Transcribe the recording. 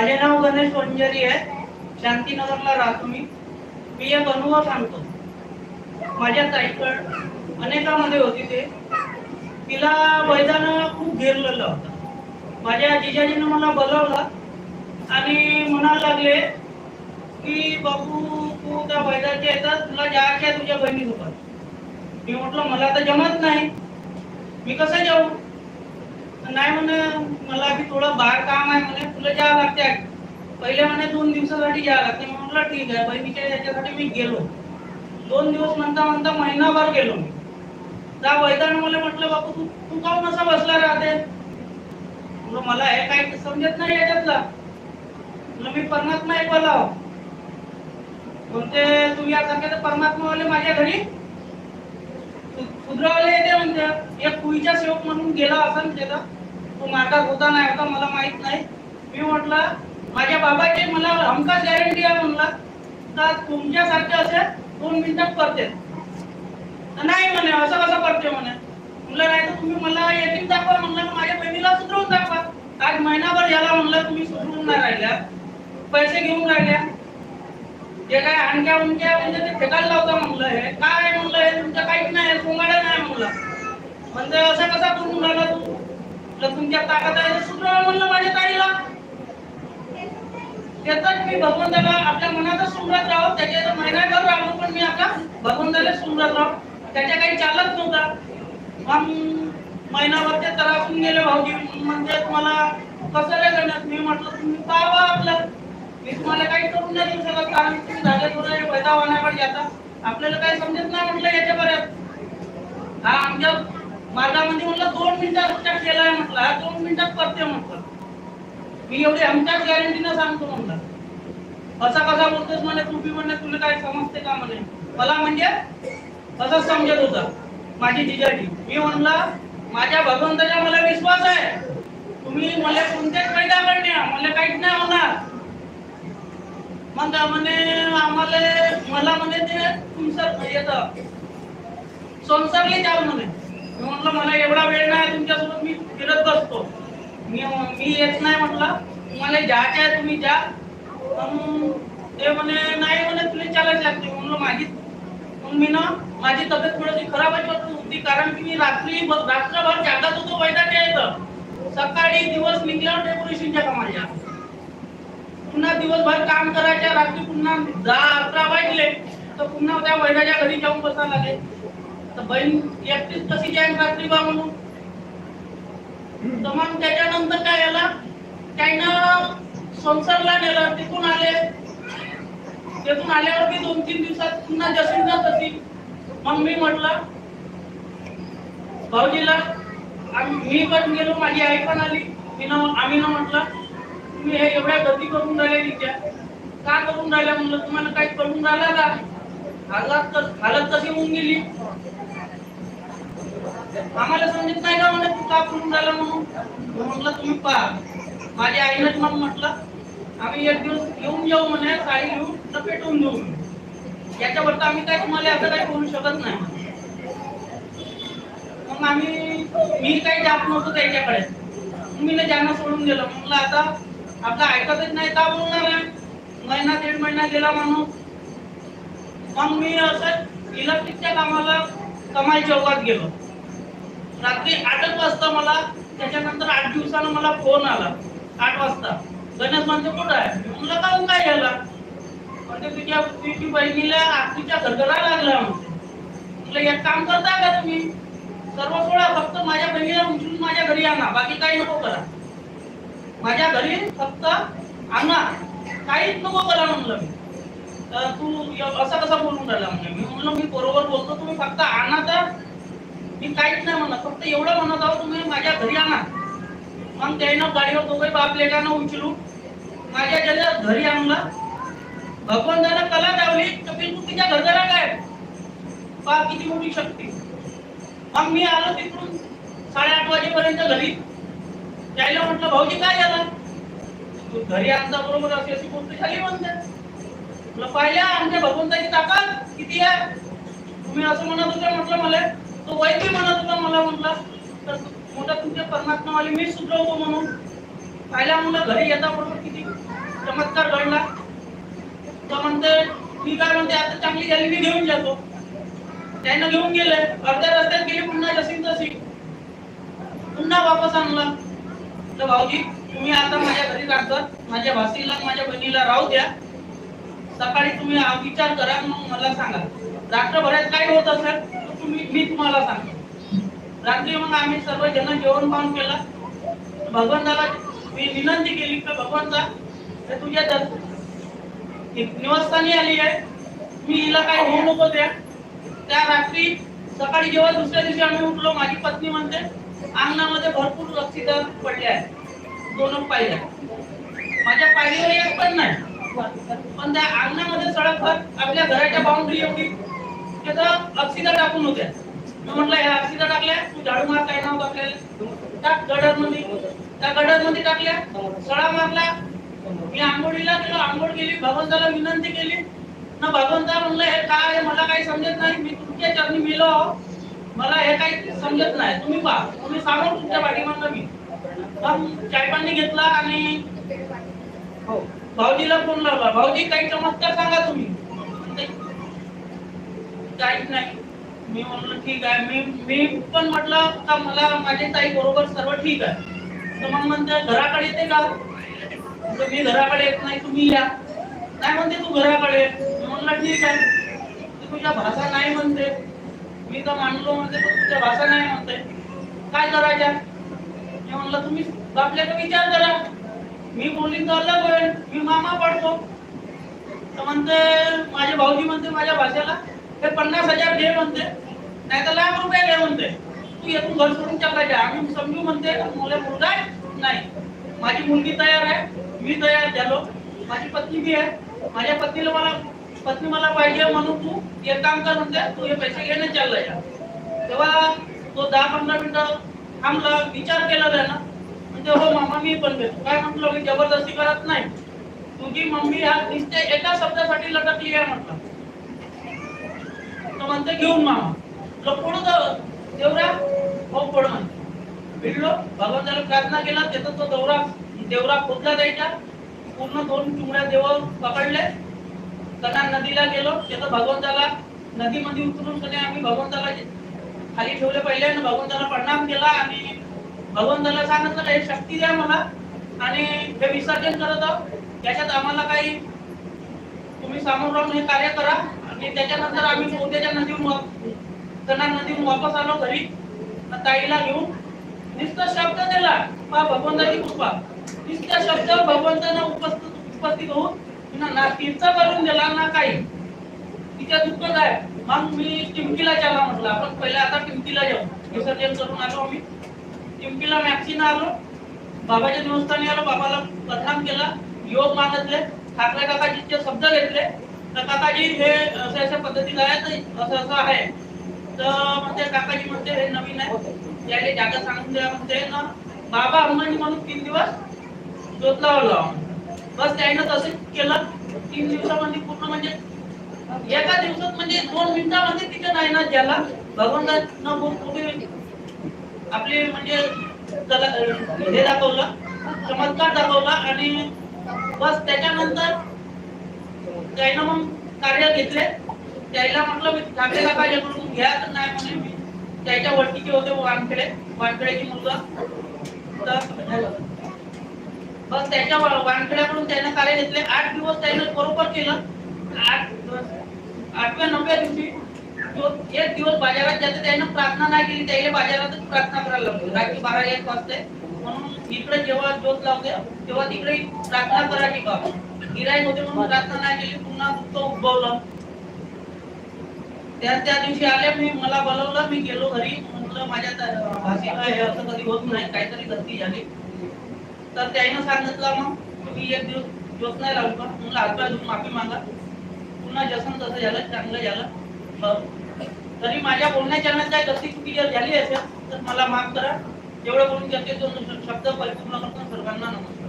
माझे नाव गणेश वंजरी आहे. शांतीनगरला राहतो मी मी एक अनुभव सांगतो. माझ्या ताईकड अनेकामध्ये होती ते. तिला वैदानं खूप घेरलेलं होतं. माझ्या जिजाजीनं मला बोलावलं आणि म्हणायला लागले की बापू तू त्या वैदाच्या येतात. तुला जायचं आहे तुझ्या बहिणीसोबत मी म्हटलं मला तर जमत नाही. मी कसं जाऊ? नाही म्हण मला की थोडं बाहेर काम आहे म्हणे तुला जावं लागते पहिले म्हणे दोन दिवसासाठी जावं लागते. म्हटलं ठीक आहे बहिणीच्या याच्यासाठी मी गेलो. दोन दिवस म्हणता म्हणता महिनाभर गेलो मी. त्या वैदानं मला म्हटलं बापू तू तू काऊन असा बसला राहते? म्हणून मला हे काही समजत नाही याच्यातला. मी परमात्मा एक बोलाव म्हणते तुम्ही यासारखे तर परमात्मावाले माझ्या घरी? कुद्रावाले येते म्हणते. एक कुईचा सेवक म्हणून गेला असेल त्याचा तो नाटक होता नाही होता मला माहीत नाही. मी म्हटलं माझ्या बाबाची मला हमखास गॅरंटी आहे म्हणला. तर तुमच्यासारखे असे दोन मिनिटात करते. नाही म्हणे असं कसं करते म्हणे. म्हणलं नाही तर तुम्ही मला येतील दाखवा म्हणलं माझ्या बहिणीला सुधरवून दाखवा. आज महिनाभर याला म्हणलं तुम्ही सुधरून नाही राहिल्या. पैसे घेऊन राहिल्या. जे काय आणख्या उनक्या म्हणजे ते फेकायला लावता म्हणलं हे. काय म्हणलं हे? तुमचं काहीच नाही सोंगाडा नाही म्हणलं. म्हणजे असं कसा करून राहिला तू? म्हटलं, तुमच्या ताकद आहे म्हणलं माझ्या ताईला. त्यातच मी भगवंताला आपल्या मनातच सुमरत राहो त्याच्या महिना घर राहू पण मी आता भगवंताला सुमरत राहो. त्याच्या काही चालत नव्हता. मग महिनाभर ते तरासून गेले भाऊजी म्हणजे तुम्हाला कसं करण्यात मी म्हटलं तुम्ही पाहावा आपलं. मी तुम्हाला काही करून नाही देऊ शकत कारण तुम्ही झाले थोडे पैदा होण्याकडे आता. आपल्याला काही समजत नाही म्हटलं याच्या बऱ्यात हा आमच्या मार्गामध्ये म्हटलं दोन मिनिटात केलाय म्हटलं दोन मिनिटात करते म्हटलं. मी एवढी आमच्याच गॅरंटीनं सांगतो म्हणलं. असा कसा बोलतोस म्हणे तू बी म्हणे तुला काय समजते का म्हणे? मला म्हणजे तसंच समजत होता माझी जिजाजी. मी म्हणलं माझ्या भगवंताचा मला विश्वास आहे. तुम्ही मला कोणत्याच फायदा करण्या मला काहीच नाही होणार. मग म्हणे आम्हाला मला म्हणे ते तुमचं येतं. संसारले जाऊ म्हणे. मी म्हटलं मला एवढा वेळ नाही तुमच्यासोबत मी फिरत बसतो. मी मी येत नाही म्हटलं. तुम्हाला जायचं आहे तुम्ही जा. ते म्हणे नाही म्हणे तुला चालायच लागते म्हणलं माझी मी ना माझी तब्येत थोडीशी खराब होती. कारण की मी रात्री रात्रभर जागत होतो वैद्याच्या येतं सकाळी दिवस निघल्यावर डेकोरेशनच्या कामाच्या. पुन्हा दिवसभर काम करायच्या रात्री पुन्हा दहा अकरा वाजले. तर पुन्हा त्या वैद्याच्या घरी जाऊन बसायला लागेल. तर बहीण एकटीच कशी जाईल रात्री बा म्हणून तर मग त्याच्यानंतर काय झालं? त्यानं संसारला नेलं तिथून आले. तिथून आल्यावर मी दोन तीन दिवसात पुन्हा जशीन होती. मग मी म्हटलं भाऊजीला मी पण गेलो माझी आई पण आली. तिनं आम्ही ना म्हटलं तुम्ही हे एवढ्या गती करून राहिले तिच्या का करून राहिल्या? म्हणलं तुम्हाला काही करून राहिला का? हालत हालत तशी होऊन गेली. आम्हाला समजत नाही का म्हणे तू का करून राहिला म्हणून म्हटलं तुम्ही पहा. माझ्या आईनेच मग म्हटलं आम्ही एक दिवस येऊन जाऊ म्हणे साडी घेऊन तर पेटवून देऊ म्हणे. आम्ही काय तुम्हाला असं काही करू शकत नाही. मग आम्ही मी काही जात नव्हतो त्याच्याकडे. मी ना जाणं सोडून दिलं. म्हटलं आता आपलं ऐकतच नाही का बोलणार आहे? महिना दीड महिना गेला माणूस. मग मी असं इलेक्ट्रिकच्या कामाला कमाल चौकात गेलो. रात्री आठच वाजता मला त्याच्यानंतर आठ दिवसानं मला फोन आला. आठ वाजता. गणेश म्हणते कुठं आहे? म्हणलं काहून काय झाला म्हणजे तुझ्या तुझी बहिणीला आरतीच्या घरघरा लागला म्हणते. म्हटलं एक काम करता का तुम्ही? सर्व सोडा फक्त माझ्या बहिणीला उचलून माझ्या घरी आणा बाकी काही नको करा. माझ्या घरी फक्त आणा काहीच नको करा म्हणलं मी. तर तू असा कसा बोलून राहिला म्हणजे? मी म्हणलं मी बरोबर बोलतो तुम्ही फक्त आणा तर मी काहीच नाही म्हणत फक्त एवढं म्हणत आहो तुम्ही माझ्या घरी आणा. मग त्यानं गाडीवर दोघे बाप लेकानं उचलू. माझ्या ज्याला घरी आणला. भगवंतानं कला लावली तर बिलकुल तिच्या घरदारा काय? पा किती मोठी शक्ती. मग मी आलो तिकडून साडेआठ वाजेपर्यंत घरी. त्याला म्हटलं भाऊजी काय झालं? तू घरी आणता बरोबर अशी अशी गोष्ट झाली म्हणतात म्हटलं पाहिल्या आमच्या भगवंताची ताकद किती आहे? तुम्ही असं म्हणत होता म्हटलं मला. तो वैद्य म्हणत होता मला म्हटलं. तर मोठा तुमच्या परमात्मावाले मी सुधरवतो म्हणून पाहिला मुलं घरी येता बरोबर किती चमत्कार घडला. तर म्हणते मी काय म्हणते आता चांगली झाली मी घेऊन जातो. त्यानं घेऊन गेले. अर्ध्या रस्त्यात गेले पुन्हा जशी तशी. पुन्हा वापस आणला. तर भाऊजी तुम्ही आता माझ्या घरी राहतात माझ्या भासीला माझ्या बहिणीला राहू द्या. सकाळी तुम्ही विचार करा मग मला सांगा. रात्रभरात काय होत असेल तर तुम्ही मी तुम्हाला सांगतो. रात्री मग आम्ही सर्व जण जेवण पाहून केलं. भगवंताला मी विनंती केली की भगवंता तुझ्या दर- निवासस्थानी आली आहे. मी हिला काय होऊ नको द्या. त्या रात्री सकाळी जेव्हा दुसऱ्या दिवशी आम्ही उठलो माझी पत्नी म्हणते अंगणामध्ये भरपूर रक्षित पडले आहे दोन पायऱ्या माझ्या पायरीवर एक पण नाही. पण त्या अंगणामध्ये सडकभर आपल्या घराच्या बाउंड्री एवढी त्याचा अक्षिदा टाकून होत्या. मी म्हटलं ह्या अक्षिदा टाकल्या? तू झाडू मार काय नव्हतं आपल्याला त्या गडरमध्ये त्या गडरमध्ये टाकल्या सळा मारला. मी आंघोळीला गेलो आंघोळ केली भगवंताला विनंती केली. ना भगवंता म्हणलं हे काय मला काही समजत नाही. मी तुमच्या चरणी मेलो मला हे काही समजत नाही. तुम्ही पहा. तुम्ही सांगा तुमच्या पाठीमागं मी. मग चाय पाणी घेतला आणि हो. भाऊजीला फोन लावला भाऊजी काही चमत्कार सांगा तुम्ही. काहीच नाही. मी म्हणलं ठीक आहे. मी मी पण म्हटलं का मला माझे ताई बरोबर सर्व ठीक आहे. तर मग म्हणते घराकडे येते का हो? मी घराकडे येत नाही तुम्ही या. नाही म्हणते तू घराकडे म्हणलं ठीक आहे. तुझ्या भाषा नाही म्हणते. मी तर मानलो म्हणते पण तुझ्या भाषा नाही म्हणते. काय करायच्या मी म्हणलं तुम्ही आपल्याला विचार करा. मी बोलली तर अलग होईल मी मामा पडतो. तर म्हणते माझे भाऊजी म्हणते माझ्या भाषेला हे पन्नास हजार घे म्हणते. नाही तर लाख रुपये घे म्हणते. तू येथून घर सोडून चालायचे जा. आम्ही समजू म्हणते मला मुलगा आहे. नाही. माझी मुलगी तयार आहे. मी तयार झालो. माझी पत्नी बी आहे. माझ्या पत्नीला मला पत्नी मला पाहिजे म्हणून तू एक काम कर म्हणते. तू हे पैसे घेणे चालला जा. तेव्हा तो दहा पंधरा मिनिटं थांबला विचार केला ना म्हणजे हो मामा मी पण भेटतो काय म्हटलं मी जबरदस्ती करत नाही. तुझी मम्मी हा निश्चय एका शब्दासाठी लटकली आहे म्हटलं. तो म्हणते घेऊन मामा. लपडू देवरा? हो पड म्हणते. भिडलो भगवंताला प्रार्थना केला त्याचा तो दौरा देवरा खोदला जायचा पूर्ण दोन चुंगड्या देवावर पकडले. कना नदीला गेलो. त्याचं भगवंताला नदीमध्ये उतरून कधी आम्ही भगवंताला खाली ठेवले पहिले आणि भगवंताला प्रणाम केला आणि भगवंताला सांगितलं हे शक्ती द्या मला आणि हे विसर्जन करत आहोत. त्याच्यात आम्हाला काही तुम्ही सामोर राहून हे कार्य करा. आणि त्याच्यानंतर आम्ही कोणत्याच्या नदीहून वाप- नदीहून वापस आलो घरी. ताईला घेऊन निस्त शब्द दिला पा भगवंताची कृपा. निस्त शब्द भगवंतानं उपस्थित उपस्थित होऊन पुन्हा ना तीर्थ करून दिला ना काही. तिच्या दुःखच आहे. मग मी टिमकीला चला म्हटलं आपण पहिले आता टिमकीला जाऊ. विसर्जन करून आलो आम्ही. एमपीला मॅक्सीनं आलो. बाबाच्या देवस्थानी आलो बाबाला बदनाम केला योग मानतले ठाकरे काकाजीचे शब्द घेतले. तर काकाजी हे अशा अशा पद्धतीला आहे तर असं असं आहे. तर म्हणते काकाजी म्हणते हे नवीन आहे. त्याने जागा सांगून द्या म्हणते. ना बाबा अंबानी म्हणून तीन दिवस शोध लावला बस त्यानं तसं केलं. तीन दिवसामध्ये पूर्ण म्हणजे एका दिवसात म्हणजे दोन मिनिटामध्ये तिथे नाही ना ज्याला. भगवंतानं आपले म्हणजे त्याला हे दाखवलं चमत्कार दाखवला आणि बस त्याच्यानंतर त्यानं मग कार्य घेतले. त्याला म्हटलं मी ठाकरे म्हणून घ्या तर नाही म्हणे मी. त्याच्या वडकीचे होते वानखेडे वानखेड्याची मुलगा तर बस त्याच्या वानखेड्याकडून त्यानं कार्य घेतले. आठ दिवस त्यानं बरोबर केलं. आठ दिवस. आठव्या नवव्या दिवशी जो एक दिवस बाजारात जाते त्याने प्रार्थना नाही केली त्याला बाजारातच प्रार्थना करायला लागतो. रात्री बारा एक वाजते. म्हणून इकडे जेव्हा ज्योत लावते तेव्हा तिकडे प्रार्थना करायची का गिराईक होते म्हणून प्रार्थना नाही केली पुन्हा तो उद्भवलं. त्या त्या दिवशी आले मी मला बोलवलं मी गेलो घरी. म्हटलं माझ्या भाषेला हे असं कधी होत नाही काहीतरी गलती झाली. तर त्यानं सांगितलं मग तुम्ही एक दिवस ज्योत नाही लावली. का म्हणलं हातपाय धुवून माफी मागा. पुन्हा जसं तसं झालं चांगलं झालं. बरं. तरी माझ्या बोलण्याच्या काय गलती चुकी जर झाली असेल तर मला माफ करा. एवढं बोलून त्याचे दोन शब्द परिपूर्ण करतो सर्वांना नमस्कार.